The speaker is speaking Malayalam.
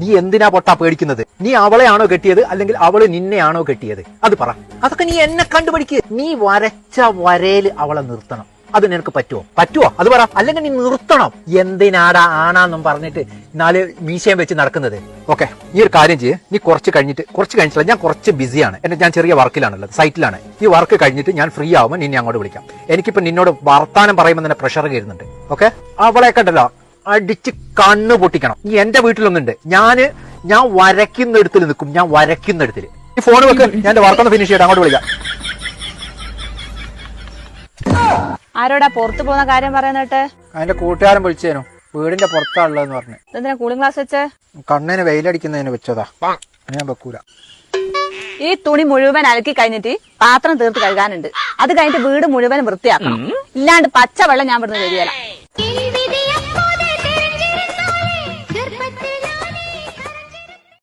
നീ എന്തിനാ പൊട്ടാ പേടിക്കുന്നത്? നീ അവളെയാണോ കെട്ടിയത് അല്ലെങ്കിൽ അവൾ നിന്നെയാണോ കെട്ടിയത്? അത് പറ. അതൊക്കെ നീ എന്നെ കണ്ടുപിടിക്ക് നീ വരച്ച വരയിൽ അവളെ നിർത്തണം. അത് നിനക്ക് പറ്റുമോ പറ്റുമോ അത് പറ. അല്ലെങ്കിൽ നീ നിർത്തണം. എന്തിനാടാ ആണാന്നും പറഞ്ഞിട്ട് നാല് മീശയും വെച്ച് നടക്കുന്നത്? ഓക്കെ ഈ ഒരു കാര്യം ചെയ്യ്. നീ കുറച്ച് കഴിഞ്ഞിട്ട് കുറച്ച് കഴിഞ്ഞിട്ടില്ല. ഞാൻ കുറച്ച് ബിസിയാണ്. എന്നെ ഞാൻ ചെറിയ വർക്കിലാണുള്ളത്. സൈറ്റിലാണ്. ഈ വർക്ക് കഴിഞ്ഞിട്ട് ഞാൻ ഫ്രീ ആവുമ്പോൾ നിന്നെ അങ്ങോട്ട് വിളിക്കാം. എനിക്കിപ്പോ നിന്നോട് വർത്താനം പറയുമ്പോൾ തന്നെ പ്രഷർ കയറുന്നുണ്ട് ഓക്കെ? അവളെ കണ്ടല്ലോ. അടിച്ച് കണ്ണ് പൊട്ടിക്കണം. നീ എന്റെ വീട്ടിലൊന്നുണ്ട്. ഞാൻ ഞാൻ വരയ്ക്കുന്നിടത്തിൽ നിൽക്കും. ഞാൻ വരയ്ക്കുന്നിടത്തിൽ. ഈ ഫോൺ വെക്ക്. ഞാൻ എന്റെ വർക്കൊന്ന് ഫിനിഷ് ചെയ്യട്ടെ. അങ്ങോട്ട് വിളിക്കാം. ആരോടാ പുറത്തു പോകുന്ന കാര്യം പറയുന്നിട്ട്? അതിന്റെ കൂട്ടുകാരൻ വിളിച്ചേനു. വീടിന്റെ പുറത്താണുള്ളതെന്ന് പറഞ്ഞു. ഇതെന്തിനാ കൂളിംഗ് ഗ്ലാസ് വെച്ച്? കണ്ണിന് വെയിലടിക്കുന്നതിന് വെച്ചതാ. ഞാൻ വെക്കൂല. ഈ തുണി മുഴുവൻ അലക്കി കഴിഞ്ഞിട്ട് പാത്രം തീർത്ത് കഴുകാനുണ്ട്. അത് കഴിഞ്ഞിട്ട് വീട് മുഴുവൻ വൃത്തിയാക്കണം. ഇല്ലാണ്ട് പച്ചവെള്ളം ഞാൻ ഇവിടുന്ന് വരികയില്ല